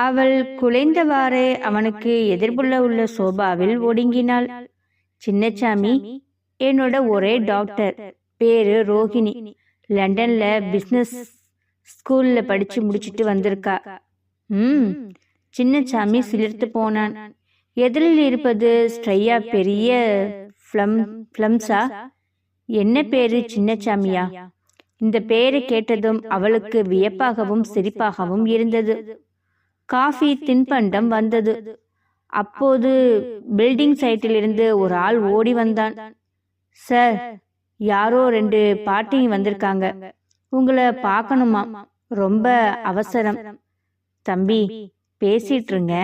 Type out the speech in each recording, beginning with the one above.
அவள் குலைந்தவாறே அவனுக்கு எதிர்ப்புள்ள உள்ள சோபாவில் ஒடுங்கினாள். சின்னச்சாமி என்னோட ஒரே டாக்டர். பேரு ரோஹிணி. லண்டன்ல பிசினஸ் ஸ்கூல்ல படிச்சு முடிச்சிட்டு வந்திருக்கா. ம். சின்னச்சாமி சிலிர்த்து போனான். எதிரில் இருப்பது ஸ்ட்ரையா பெரிய ஃப்ளம் ஃப்ளம்ஸா? என்ன பேரு சின்னச்சாமியா? இந்த பெயரை கேட்டதும் அவளுக்கு வியப்பாகவும் சிரிப்பாகவும் இருந்தது. காஃபி தின்பண்டம் வந்தது. அப்போது பில்டிங் சைட்டிலிருந்து ஒரு ஆள் ஓடி வந்தான். சார் யாரோ ரெண்டு பாட்டிங்க வந்திருக்காங்க. உங்களை பார்க்கணுமா? ரொம்ப அவசரம். தம்பி பேசிட்டு இருங்க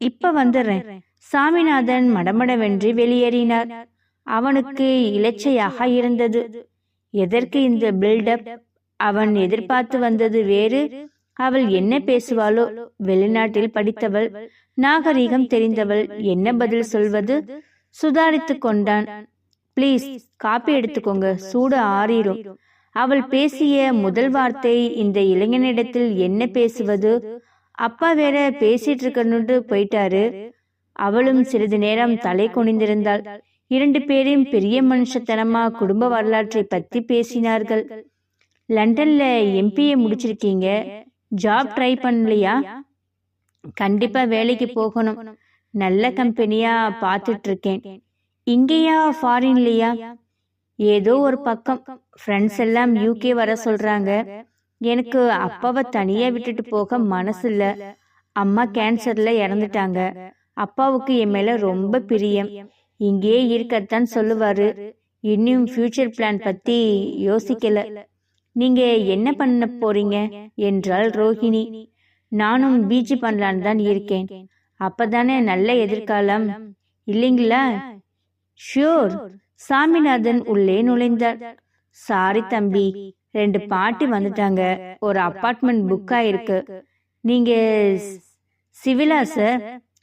இப்ப வந்துடுறேன் சாமிநாதன் மடமடவென்று வெளியேறினார். அவனுக்கு இலச்சையாக இருந்தது. எதற்கு இந்த பில்டப்? அவன் எதிர்பார்த்து வந்தது வேறு. அவள் என்ன பேசுவாளோ வெளிநாட்டில் படித்தவள் நாகரிகம் தெரிந்தவள் என்ன பதில் சொல்வது? சுதாரித்து கொண்டான். ப்ளீஸ் காப்பி எடுத்துக்கோங்க. சூடு ஆறிரும். அவள் பேசிய முதல் வார்த்தை இந்த இளைஞனிடத்தில் என்ன பேசுவது? அப்பா வேற பேசிட்டு இருக்கணுட்டு போயிட்டாரு. அவளும் சிறிது நேரம் தலை குனிந்திருந்தாள். இரண்டு பேரும் பெரிய மனுஷத்தனமா குடும்ப வரலாற்றை பத்தி பேசினார்கள். லண்டன்ல எம்பிஏ முடிச்சிருக்கீங்க. ஜாப் ட்ரை பண்ணலையா? கண்டிப்பா வேலைக்கு போகணும். நல்ல கம்பெனியா பார்த்துட்டு இருக்கேன் இங்கேயா ஃபாரின்லையா ஏதோ ஒரு பக்கம். ஃப்ரெண்ட்ஸ் எல்லாம் யூகே வர சொல்றாங்க. எனக்கு அப்பாவை தனியா விட்டுட்டு போக மனசு இல்ல. அம்மா கேன்சர்ல இறந்துட்டாங்க. அப்பாவுக்கு என் மேல ரொம்ப பிரியம். இங்கேயே இருக்கத்தான் சொல்லுவாரு. இன்னும் ஃபியூச்சர் பிளான் பத்தி யோசிக்கல. நீங்க என்ன பண்ண போறீங்க? என்றாள் ரோஹிணி. நானும் பிஜி பண்ணலான்னு தான் இருக்கேன். அப்பதானே நல்ல எதிர்காலம். இல்லைங்களா? ஷூர். சாமிநாதன் உள்ளே நுழைந்தார். சாரி தம்பி ரெண்டு பாட்டி வந்துட்டாங்க. ஒரு அப்பார்ட்மெண்ட் புக் ஆயிருக்கு. நீங்க சிவிலா சார்?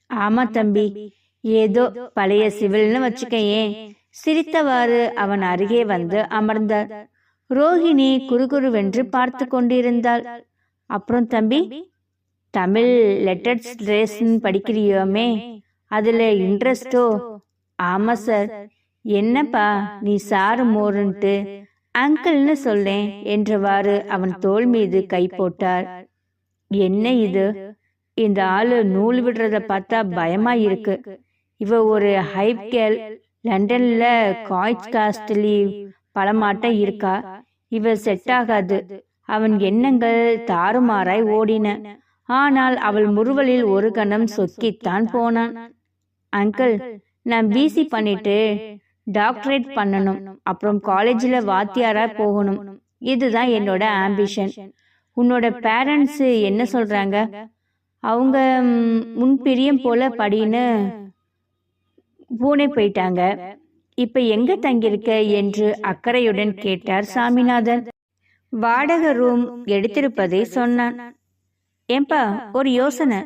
ஆமா தம்பி. ஏதோ பழைய சிவில்னு வச்சுக்கையேன். சிரித்தவாறு அவன் அருகே வந்து அமர்ந்தார். ரோஹிணி குறுகுருவென்று பார்த்து கொண்டிருந்தாள். அப்புறம் தம்பி தமிழ் லெட்டர்ஸ் ரேஸ்ன்னு படிக்கிறியோமே? அதுல இன்ட்ரெஸ்டோ ஆமா சார் என்னப்பா நீ சாரு மோருன்ட்டு? அங்கிள்னு சொல்லேன் என்றவாறு அவன் தோல் மீது கை போட்டார் என்ன இது? இந்த ஆளு நூல் விடுறத பார்த்தா பயமா இருக்கு இவ ஒரு ஹைப் கேர்ள் லண்டன்ல காய்ச் காஸ்ட்லி பழமாட்டம் இருக்கா? இவ செட் ஆகாது அவன் எண்ணங்கள் தாறுமாறாய் ஓடின. ஆனால் அவள் முறுவலில் ஒரு கணம் சொக்கித்தான் போனான். அங்கிள் நான் பிசி பண்ணிட்டு டாக்டரேட் பண்ணணும். அப்புறம் காலேஜில் வாத்தியாரா போகணும். இதுதான் என்னோட ஆம்பிஷன் உன்னோட பேரண்ட்ஸ் என்ன சொல்றாங்க? அவங்க முன் பிரியம் போல படின்னு பூனே போயிட்டாங்க. இப்ப எங்க தங்கியிருக்க என்று அக்கறையுடன் கேட்டார் சாமிநாதன். வாடகை ரூம் எடுத்திருப்பதை சொன்னான். ஏன்பா ஒரு யோசனை.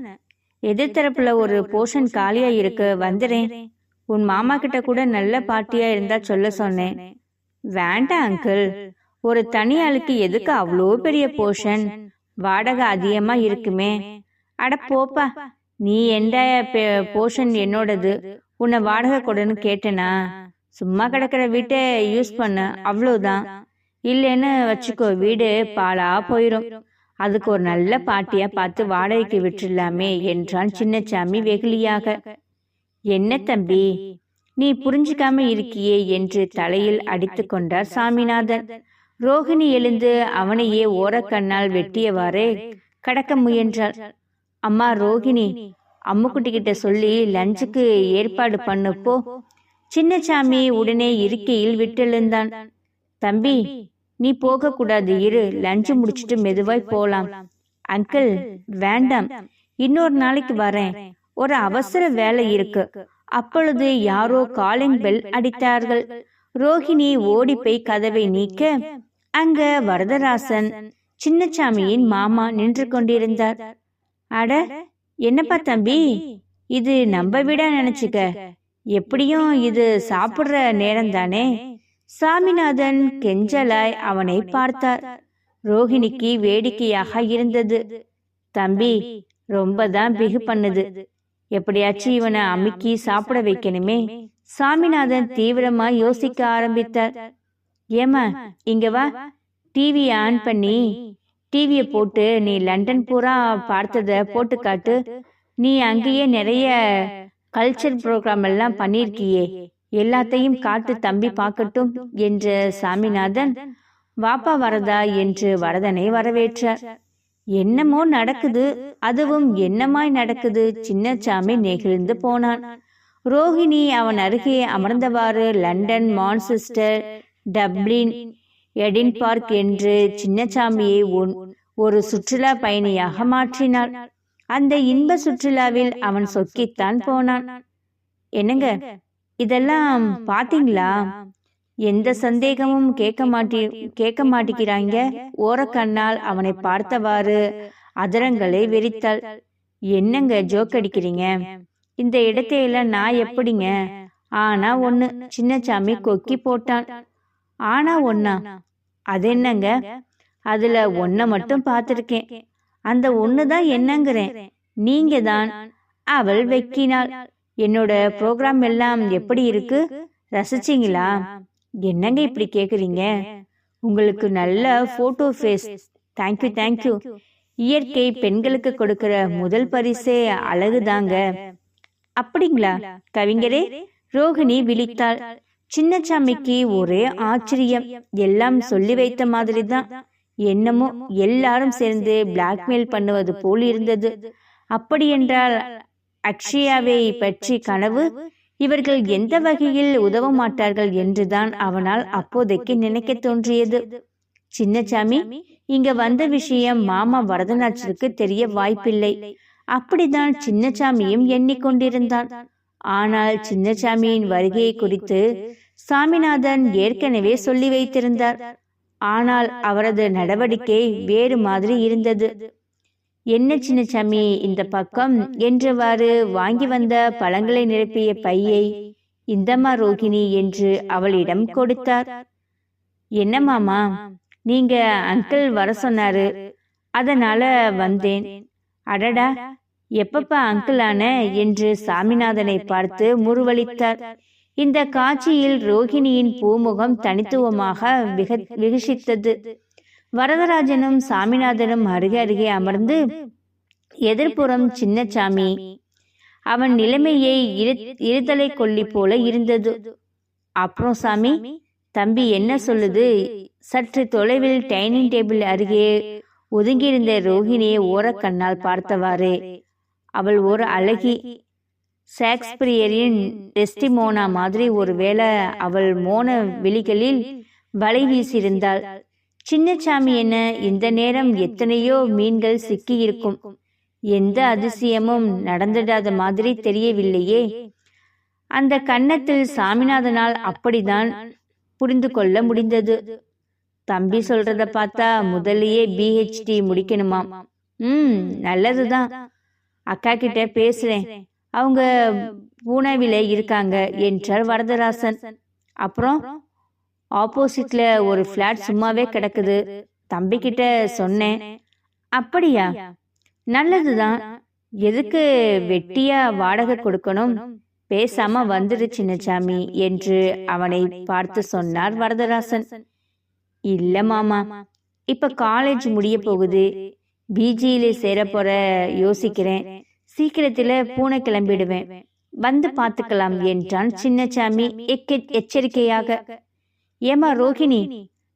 எதிர்த்தரப்புல ஒரு போர்ஷன் காலியா இருக்கு வந்துறேன். உன் மாமா கிட்ட கூட நல்ல பார்ட்டியா இருந்தா சொல்ல சொன்னேன். வேண்டாம் அங்கிள். ஒரு தனி ஆளுக்கு எதுக்கு அவ்வளோ பெரிய போர்ஷன்? வாடகை அதிகமா இருக்குமே. அட போப்பா நீ எந்த போர்ஷன் என்னோடது. உன்னை வாடகை கொடுன்னு கேட்டனா? சும்மா கிடக்கிற வீட்டை யூஸ் பண்ண. அவ்வளவுதான். இல்லைன்னு வச்சுக்கோ வீடு பாலா போயிரும். அதுக்கு ஒரு நல்ல பாட்டியா பார்த்து வாடகைக்கு விட்டுடலாமே என்றான் சின்னச்சாமி வெகுளியாக. என்ன தம்பி? நீ புரிஞ்சுக்காம இருக்கியே என்று தலையில் அடித்து கொண்டார் சாமிநாதன். ரோகிணி எழுந்து அவனையே ஓரக்கண்ணால் வெட்டியவாறே கடக்க முயன்றாள். அம்மா ரோகிணி அம்முக்குட்டி கிட்ட சொல்லி லஞ்சுக்கு ஏற்பாடு பண்ணு போ. சின்னசாமி உடனே இருக்கையில் விட்டெழுந்தான். தம்பி நீ போக கூடாது. இரு லஞ்சு முடிச்சிட்டு மெதுவாய் போலாம். அங்கிள் வேண்டாம். இன்னொரு நாளைக்கு வரேன். ஒரு அவசர வேலை இருக்கு. அப்பொழுது யாரோ காலிங் பெல் அடித்தார்கள். ரோஹிணி ஓடி போய் கதவை நீக்க அங்க வரதராசன் சின்னசாமியின் மாமா நின்று கொண்டிருந்தார். அட என்னப்பா தம்பி? இது நம்ம வீடா நினைச்சுக்க? எப்படியும் இது சாப்பிடுற நேரம்தானே? சாமிநாதன் கெஞ்சலாய் அவனை பார்த்தார். ரோஹிணிக்கு வேடிக்கையாக இருந்தது. தம்பி ரொம்ப தான் பிகு பண்ணுது. எப்படியாச்சும் இவனை அமுக்கி சாப்பிட வைக்கணுமே? சாமிநாதன் தீவிரமா யோசிக்க ஆரம்பித்தார். ஏமா இங்க வா. டிவியை ஆன் பண்ணி டிவியை போட்டு நீ லண்டன் பூரா பார்த்தத போட்டு காட்டு. நீ அங்கேயே நிறைய கல்ச்சர் ப்ரோக்ராம் எல்லாம் பண்ணியிருக்கியே எல்லாத்தையும் காட்டு தம்பி பார்க்கட்டும் என்ற சாமிநாதன் வாப்பா வரதா என்று வரதனை வரவேற்றார். என்னமோ நடக்குது அதுவும் என்னமாய் நடக்குது சின்னசாமி நெகிழ்ந்து போனான். ரோஹிணி அவன் அருகே அமர்ந்தவாறு London Manchester Dublin Edinburgh என்று சின்னசாமியை ஒன்- ஒரு சுற்றுலா பயணியாக மாற்றினாள். அந்த இன்ப சுற்றுலாவில் அவன் சொக்கித்தான் போனான். என்னங்க? இதெல்லாம் பாத்தீங்களா? எந்த சந்தேகமும் கேட்க மாட்டி கேட்க மாட்டேங்கிறாங்க ஓரக்கண்ணால் அவனை பார்த்தவாறு அதரங்களை வெறித்தாள் என்னங்க ஜோக் அடிக்கிறீங்க? இந்த இடத்தையெல்லாம் நான் எப்படிங்க? ஆனா ஒண்ணு சின்னசாமி கொக்கி போட்டான். ஆனா ஒண்ணா? அது என்னங்க? அதுல ஒன்ன மட்டும் பார்த்திருக்கேன். அந்த ஒண்ணு தான் என்னங்கிறேன். நீங்க தான் அவள் வெக்கினாள். என்னோட ப்ரோக்ராம் எல்லாம் எப்படி இருக்கு? ரசிச்சீங்களா? என்னங்க இப்படி கேக்குறீங்க? உங்களுக்கு நல்ல போட்டோ ஃபேஸ் தேங்க்யூ தேங்க்யூ இயற்கை பெண்களுக்கு கொடுக்கிற முதல் பரிசே அழகுதாங்க. அப்படிங்களா கவிஞரே? ரோகிணி விழித்தாள். சின்னச்சாமிக்கு ஒரே ஆச்சரியம். எல்லாம் சொல்லி வைத்த மாதிரி தான் என்னமோ எல்லாரும் சேர்ந்து பிளாக்மெயில் பண்ணுவது போல் இருந்தது. அப்படியென்றால் அக்ஷயாவை பற்றி கனவு? இவர்கள் எந்த வகையில் உதவ மாட்டார்கள் என்றுதான் அவனால் அப்போதைக்கு நினைக்க தோன்றியது. சின்னசாமி இங்க வந்த விஷயம் மாமா வரதநாச்சருக்கு தெரிய வாய்ப்பில்லை. அப்படிதான் சின்னசாமியும் எண்ணிக்கொண்டிருந்தான். ஆனால் சின்னசாமியின் வருகையை குறித்து சாமிநாதன் ஏற்கனவே சொல்லி வைத்திருந்தார். ஆனால் அவரது நடவடிக்கை வேறு மாதிரி இருந்தது. என்ன சின்ன சாமி இந்த பக்கம்? என்றவாறு வாங்கி வந்த பழங்களை நிரப்பிய பையை இந்தம்மா ரோகிணி என்று அவளிடம் கொடுத்தார். என்ன மாமா நீங்க அங்கிள் வர சொன்னாரு அதனால வந்தேன். அடடா எப்பப்பா அங்கிள் ஆன என்று சாமிநாதனை பார்த்து முறுவலித்தார் இந்த காட்சியில் ரோகிணியின் பூமுகம் தனித்துவமாக விக விகசித்தது. வரதராஜனும் சாமிநாதனும் அருகே அருகே அமர்ந்து எதிர்ப்புறம் சின்னசாமி அவன் நிலைமையை இரு இருதலை கொல்லி போல இருந்தது. அப்புறம் சாமி தம்பி என்ன சொல்லுது? சற்று தொலைவில் டைனிங் டேபிள் அருகே ஒதுங்கியிருந்த ரோஹிணியை ஓரக்கண்ணால் பார்த்தவாறு. அவள் ஒரு அழகி ஷேக்ஸ்பிரியரின் டெஸ்டிமோனா மாதிரி ஒருவேளை அவள் மோன விழிகளில் வலை வீசியிருந்தாள். சின்னசாமி என்ன இந்த நேரம் எத்தனையோ மீன்கள் சிக்கி இருக்கும் எந்த அதிசயமும் நடந்துடாத மாதிரி தெரியவில்லையே. அந்த கன்னத்தில் சாமிநாதனால் அப்படிதான் புரிந்து கொள்ள முடிந்தது. தம்பி சொல்றத பார்த்தா முதல்லயே பிஹெச்டி முடிக்கணுமாம். ம் நல்லதுதான். அக்கா கிட்ட பேசுறேன். அவங்க பூனாவில இருக்காங்க என்றார் வரதராசன். அப்புறம் ஆப்போசிட்ல ஒரு ஃப்ளாட் சும்மாவே கிடக்குது. தம்பி கிட்ட சொன்னேன். அப்படியா? நல்லதுதான். எதுக்கு வெட்டியா வாடகை கொடுக்கணும்? பேசாம வந்துரு சின்னசாமி என்று அவனை பார்த்து சொன்னார் வரதராசன். இல்ல மாமா. இப்ப காலேஜ் முடிய போகுது. பிஜியில சேர போற யோசிக்கிறேன். சீக்கிரத்துல பூனை கிளம்பிடுவேன். வந்து பார்த்துக்கலாம் என்றான் சின்னசாமி எக்க எச்சரிக்கையாக. ஏமா ரோஹிணி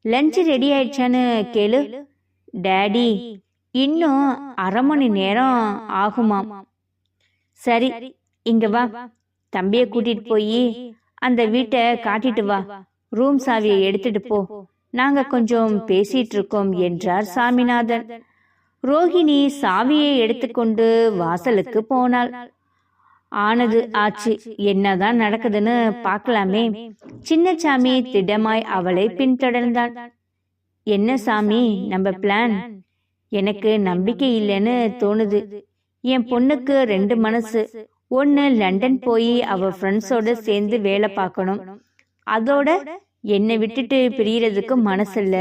லஞ்ச் ரெடி ஆயிடுச்சான்னு கேளு. டேடி இன்னும் அரை மணி நேரம் ஆகுமாம். சரி இங்க வா. தம்பிய கூட்டிட்டு போய் அந்த வீட்டை காட்டிட்டு வா. ரூம் சாவியை எடுத்துட்டு போ. நாங்க கொஞ்சம் பேசிட்டு இருக்கோம் என்றார் சாமிநாதன். ரோஹிணி சாவியை எடுத்துக்கொண்டு வாசலுக்கு போனாள். ஆனது ஆச்சு என்னதான் நடக்குதுன்னு பார்க்கலாமே. சின்னசாமி திடமாய் அவளை பின்தொடர்ந்தான். என்ன சாமி நம்ம பிளான் எனக்கு நம்பிக்கை இல்லைன்னு தோணுது. என் பொண்ணுக்கு ரெண்டு மனசு. ஒன்னு லண்டன் போய் அவ ஃப்ரெண்ட்ஸோட சேர்ந்து வேலை பார்க்கணும். அதோட என்னை விட்டுட்டு பிரியறதுக்கு மனசில்ல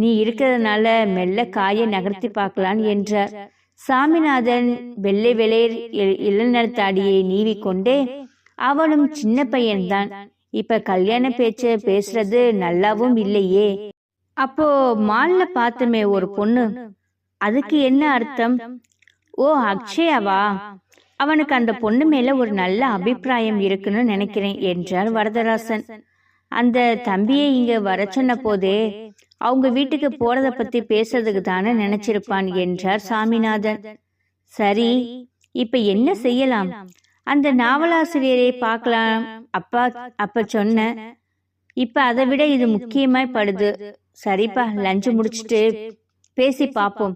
நீ இருக்கிறதுனால மெல்ல காயை நகர்த்தி பார்க்கலாம் என்றார் சாமிநாதன் வெள்ளை வெளையர் இளநடத்தாடியை இளநர் கொண்டே நீவிக்கொண்டே அவனும் சின்ன பையன்தான். இப்ப கல்யாண பேச்ச பேசுறது நல்லாவும் இல்லையே. அப்போ மால்ல பார்த்தமே ஒரு பொண்ணு. அதுக்கு என்ன அர்த்தம்? ஓ அக்ஷயாவா? அவனுக்கு அந்த பொண்ணு மேல ஒரு நல்ல அபிப்பிராயம் இருக்குன்னு நினைக்கிறேன் என்றார் வரதராசன். அந்த தம்பியை இங்க வர சொன்ன போதே அவங்க வீட்டுக்கு போறத பத்தி பேசுறதுக்கு தானே நினைச்சிருப்பான் என்றார் சாமிநாதன். சரி இப்ப என்ன செய்யலாம்? அந்த நாவலாசிரியரை பார்க்கலாம். அப்பா அப்ப சொன்ன இப்ப அதை விட இது முக்கியமாய் படுது. சரிப்பா லஞ்ச் முடிச்சிட்டு பேசி பார்ப்போம்.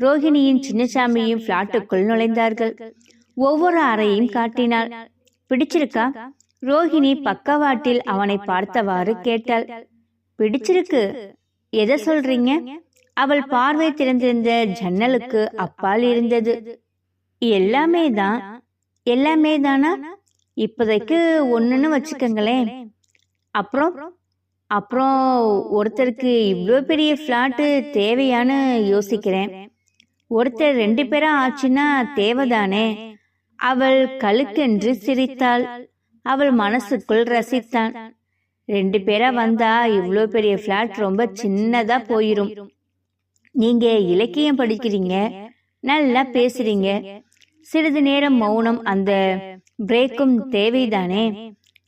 ரோஹிணியும் சின்னசாமியும் பிளாட்டுக்குள் நுழைந்தார்கள். ஒவ்வொரு அறையும் காட்டினாள். பிடிச்சிருக்கா? ரோஹிணி பக்கவாட்டில் அவனை பார்த்தவாறு கேட்டாள். பிடிச்சிருக்கு. எதை சொல்றீங்க? அவள் பார்வை திறந்திருந்த ஜன்னலுக்கு அப்பால் இருந்தது. எல்லாமே தான். எல்லாமே தானா? இப்போதைக்கு ஒண்ணுன்னு வச்சுக்கோங்களேன். அப்புறம்? அப்புறம்? ஒருத்தருக்கு இவ்வளோ பெரிய ஃப்ளாட்டு தேவையான்னு யோசிக்கிறேன். ஒருத்தர் ரெண்டு பேரா ஆச்சுன்னா தேவைதானே? அவள் கழுக்கென்று சிரித்தாள். அவள் மனசுக்குள் ரசித்தான். ரெண்டு பேரா வந்தா இவ்வளோ பெரிய ஃப்ளாட் ரொம்ப சின்னதா போயிரும். நீங்க இலக்கியம் படிக்கிறீங்க. நல்லா பேசுறீங்க. சிறிது நேரம் மௌனம் அந்த பிரேக்கும் தேவைதானே?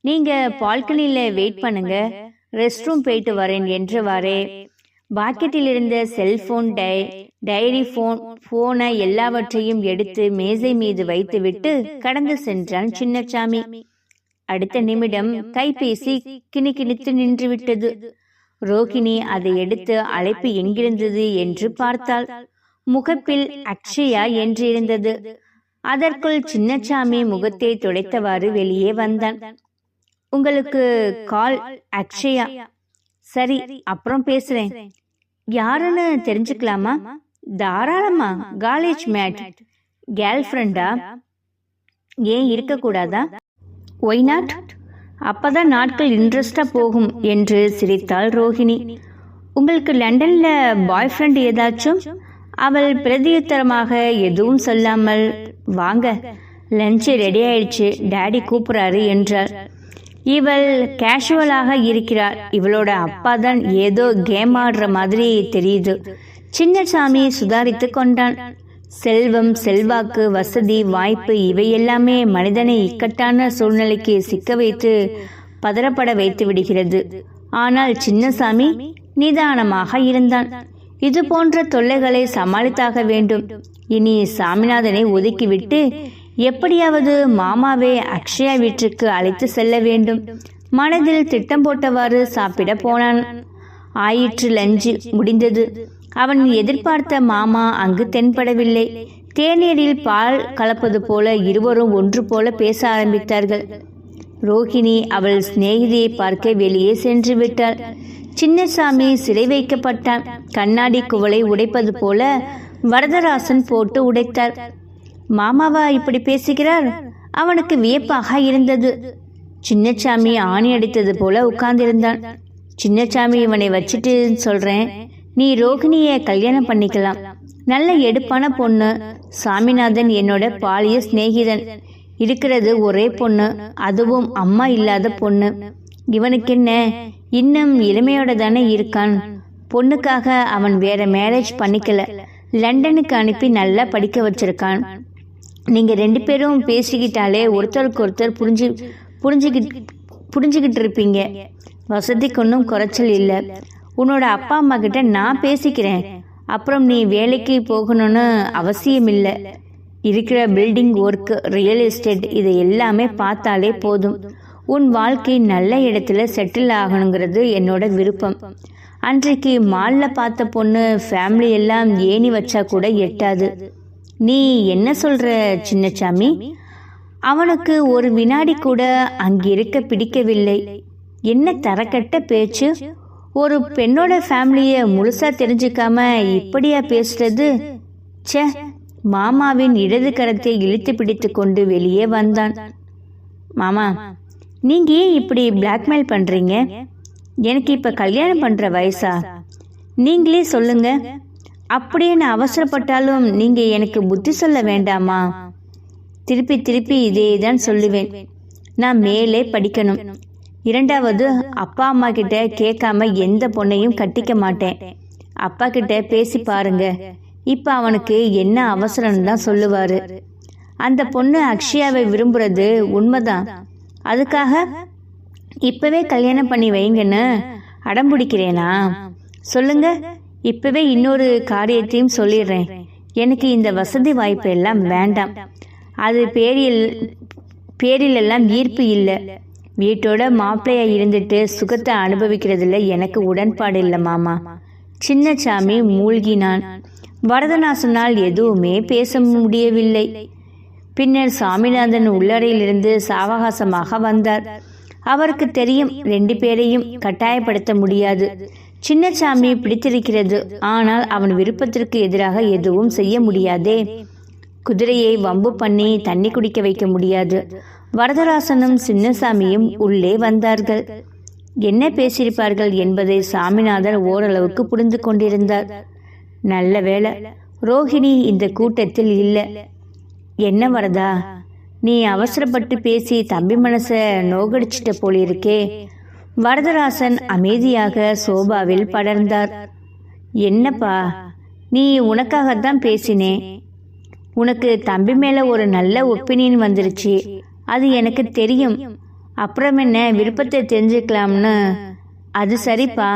நீங்க பால்கனில வெயிட் பண்ணுங்க. ரெஸ்ட் ரூம் போயிட்டு வரேன் என்றவாறே. பாக்கெட்டில் இருந்த செல்போன் டை டைரி போன் போனை எல்லாவற்றையும் எடுத்து மேசை மீது வைத்துவிட்டு கடந்து சென்றான் சின்னசாமி அடுத்த நிமிடம் கைபேசி கிணிக்கிணித்து நின்றுவிட்டது. ரோகிணி அதை எடுத்து அழைப்பு எங்கிருந்தது என்று பார்த்தாள். முகப்பில் அக்ஷயா என்றிருந்தது. அதற்குள் சின்னச்சாமி முகத்தை துடைத்தவாறு வெளியே வந்தான். உங்களுக்கு கால் அக்ஷயா. சரி அப்புறம் பேசுறேன். யாருன்னு தெரிஞ்சுக்கலாமா? தாராளமா காலேஜ் மேட் கேர்ள் ஃப்ரெண்டா ஏன் இருக்கக்கூடாதா? ஒய் நாட் அப்பதான் நாட்கள் இன்ட்ரெஸ்டா போகும் என்று சிரித்தாள் ரோஹிணி. உங்களுக்கு லண்டன்ல பாய் ஃப்ரெண்ட் ஏதாச்சும்? அவள் பிரதியுத்தரமாக எதுவும் சொல்லாமல் வாங்க லஞ்சு ரெடி ஆயிடுச்சு டேடி கூப்பிடுறாரு என்றாள். இவள் கேஷுவலாக இருக்கிறாள். இவளோட அப்பா தான் ஏதோ கேம் ஆடுற மாதிரி தெரியுது. சின்னசாமி சுதாரித்து கொண்டான். செல்வம் செல்வாக்கு வசதி வாய்ப்பு இவையெல்லாமே மனிதனை இக்கட்டான சூழ்நிலைக்கு சிக்க வைத்து பதறப்பட வைத்து விடுகிறது ஆனால் சின்னசாமி நிதானமாக இருந்தான். இது போன்ற தொல்லைகளை சமாளித்தாக வேண்டும். இனி சாமிநாதனை ஒதுக்கிவிட்டு எப்படியாவது மாமாவை அக்ஷயா வீட்டிற்கு அழைத்து செல்ல வேண்டும். மனதில் திட்டம் போட்டவாறு சாப்பிட போனான். ஆயிற்று லஞ்சு முடிந்தது. அவன் எதிர்பார்த்த மாமா அங்கு தென்படவில்லை. தேநீரில் பால் கலப்பது போல இருவரும் ஒன்று போல பேச ஆரம்பித்தார்கள். ரோஹிணி அவள் சிநேகிதியை பார்க்க வெளியே சென்று விட்டாள். சின்னசாமி சிறை வைக்கப்பட்டான். கண்ணாடி குவளை உடைப்பது போல வரதராசன் போட்டு உடைத்தார். மாமாவா இப்படி பேசுகிறார்? அவனுக்கு வியப்பாக இருந்தது. சின்னசாமி ஆணி அடித்தது போல உட்கார்ந்திருந்தான். சின்னசாமி இவனை வச்சுட்டு சொல்றேன். நீ ரோகிணியை கல்யாணம் பண்ணிக்கலாம். நல்ல எடுப்பான பொண்ணு. சாமிநாதன் என்னோட பாலிய சிநேகிதன். இருக்கிறது ஒரே பொண்ணு. அதுவும் அம்மா இல்லாத பொண்ணு. இவனுக்கு என்ன இன்னும் இளமையோட தானே இருக்கான். பொண்ணுக்காக அவன் வேற மேரேஜ் பண்ணிக்கல. லண்டனுக்கு அனுப்பி நல்லா படிக்க வச்சிருக்கான். நீங்க ரெண்டு பேரும் பேசிக்கிட்டாலே ஒருத்தருக்கு ஒருத்தர் புரிஞ்சு புரிஞ்சுக்கிட்டு புரிஞ்சுக்கிட்டு இருப்பீங்க வசதிக்கு ஒன்றும் குறைச்சல் இல்லை. உன்னோட அப்பா அம்மா கிட்ட நான் பேசிக்கிறேன். அப்புறம் நீ வேலைக்கு போகணும்னு அவசியம் இல்லை இருக்கிற பில்டிங் ஒர்க் ரியல் எஸ்டேட் இது எல்லாமே பார்த்தாலே போதும். உன் வாழ்க்கை நல்ல இடத்துல செட்டில் ஆகணுங்கிறது என்னோட விருப்பம். அன்றைக்கு மால்ல பார்த்த பொண்ணு ஃபேமிலி எல்லாம் ஏணி வச்சா கூட எட்டாது. நீ என்ன சொல்ற சின்னச்சாமி? அவனுக்கு ஒரு வினாடி கூட அங்கிருக்க பிடிக்கவில்லை. என்ன தரக்கட்ட பேச்சு? ஒரு பெண்ணோட ஃபேமிலியை முழுசா தெரிஞ்சுக்காம இப்படியா பேசுறது? ச்சே மாமாவின் இடது கரத்தை இழுத்து பிடித்து கொண்டு வெளியே வந்தான். மாமா நீங்க ஏன் இப்படி பிளாக்மெயில் பண்றீங்க? எனக்கு இப்ப கல்யாணம் பண்ற வயசா? நீங்களே சொல்லுங்க. அப்படியே நான் அவசரப்பட்டாலும் நீங்க எனக்கு புத்தி சொல்ல வேண்டாமா? திருப்பி திருப்பி இதே தான் சொல்லுவேன். நான் மேலே படிக்கணும். இரண்டாவது அப்பா அம்மா கிட்ட கேட்காம எந்த பொண்ணையும் கட்டிக்க மாட்டேன். அப்பா கிட்ட பேசி பாருங்க. இப்போ அவனுக்கு என்ன அவசரம்னு தான் சொல்லுவாரு. அந்த பொண்ணு அக்ஷயாவை விரும்புறது உண்மைதான். அதுக்காக இப்பவே கல்யாணம் பண்ணி வைங்கன்னு அடம்பிடிக்கிறேனா சொல்லுங்க. இப்பவே இன்னொரு காரியத்தையும் சொல்லிடுறேன். எனக்கு இந்த வசதி வாய்ப்பு எல்லாம் வேண்டாம். அது பேரில் பேரிலெல்லாம் ஈர்ப்பு இல்லை. வீட்டோட மாப்பிள்ளையா இருந்துட்டு சுகத்தை அனுபவிக்கிறதுல எனக்கு உடன்பாடு இல்லை மாமா. சின்னசாமி மூழ்கினான். வரதநாசனால் எதுவுமே பேச முடியவில்லை. பின்னர் சாமிநாதன் உள்ளறையிலிருந்து சாவகாசமாக வந்தார். அவருக்கு தெரியும் ரெண்டு பேரையும் கட்டாயப்படுத்த முடியாது. சின்னசாமி பிடித்திருக்கிறது. ஆனால் அவன் விருப்பத்திற்கு எதிராக எதுவும் செய்ய முடியாதே. குதிரையை வம்பு பண்ணி தண்ணி குடிக்க வைக்க முடியாது. வரதராசனும் சின்னசாமியும் உள்ளே வந்தார்கள். என்ன பேசியிருப்பார்கள் என்பதை சாமிநாதன் ஓரளவுக்கு புரிந்து கொண்டிருந்தார். நல்ல வேளை ரோஹிணி இந்த கூட்டத்தில் இல்லை. என்ன வரதா நீ அவசரப்பட்டு பேசி தம்பி மனசை நோகடிச்சிட்ட போலிருக்கே. வரதராசன் அமைதியாக சோபாவில் படர்ந்தார். என்னப்பா நீ உனக்காகத்தான் பேசினேன் உனக்கு தம்பி மேல ஒரு நல்ல ஒப்பீனியன் வந்துருச்சு. அது எனக்கு தெரியும். அப்புறம் என்ன விருப்பத்தை தெரிஞ்சுக்கலாம்னு? அது சரிப்பா.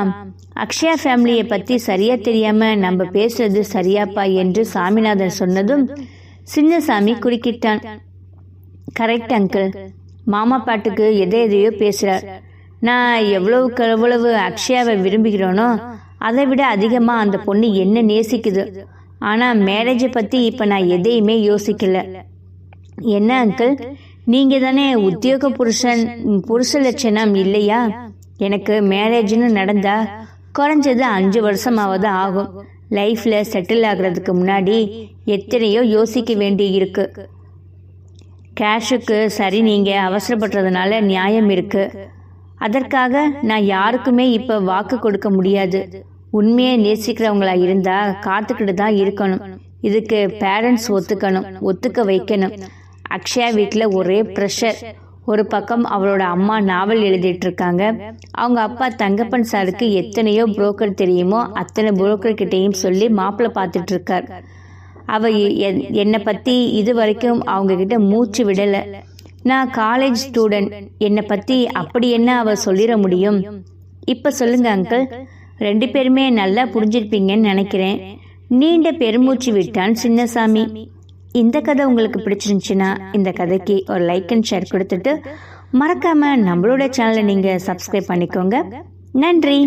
அக்ஷயா ஃபேமிலியை பத்தி சரியா தெரியாம நம்ம பேசுறது சரியாப்பா என்று சாமிநாதன் சொன்னதும் சின்னசாமி குறுக்கிட்டான். கரெக்ட் அங்கிள் மாமா பாட்டுக்கு எதை எதையோ பேசுறார். நான் எவ்வளவுக்கு எவ்வளவு அக்ஷயாவை விரும்புகிறேனோ அதை விட அதிகமா அந்த பொண்ணு என்ன நேசிக்குது. ஆனா மேரேஜை பத்தி இப்ப நான் எதையுமே யோசிக்கல. என்ன அங்கிள் நீங்க தானே உத்தியோக புருஷன் புருஷ லட்சணம் இல்லையா? எனக்கு மேரேஜ்னு நடந்தா குறைஞ்சது அஞ்சு வருஷமாவது ஆகும். லைஃப்ல செட்டில் ஆகுறதுக்கு முன்னாடி எத்தனையோ யோசிக்க வேண்டி இருக்கு கேஷுக்கு சரி நீங்க அவசரப்படுறதுனால நியாயம் இருக்கு. அதற்காக நான் யாருக்குமே இப்ப வாக்கு கொடுக்க முடியாது. உண்மையை நேசிக்கிறவங்களா இருந்தா காத்துக்கிட்டு தான் இருக்கணும். இதுக்கு பேரண்ட்ஸ் ஒத்துக்கணும் ஒத்துக்க வைக்கணும். அக்ஷயா வீட்டில் ஒரே ப்ரெஷர் ஒரு பக்கம் அவளோட அம்மா நாவல் எழுதிட்டு இருக்காங்க அவங்க அப்பா தங்கப்பன் சாருக்கு எத்தனையோ புரோக்கர் தெரியுமோ அத்தனை புரோக்கர் கிட்டேயும் சொல்லி மாப்பிள்ளை பார்த்துட்டு இருக்கார் அவ என்னை பற்றி இது வரைக்கும் அவங்க கிட்ட மூச்சு விடலை. நான் காலேஜ் ஸ்டூடெண்ட் என்னை பற்றி அப்படி என்ன அவ சொல்லிட முடியும்? இப்போ சொல்லுங்க அங்கிள் ரெண்டு பேருமே நல்லா புரிஞ்சிருப்பீங்கன்னு நினைக்கிறேன். நீண்ட பெருமூச்சு விட்டான் சின்னசாமி. இந்த கதை உங்களுக்கு பிடிச்சிருந்துச்சுன்னா இந்த கதைக்கு ஒரு லைக் அண்ட் ஷேர் கொடுத்துட்டு மறக்காம நம்மளோட சேனலை நீங்க சப்ஸ்கிரைப் பண்ணிக்கோங்க. நன்றி.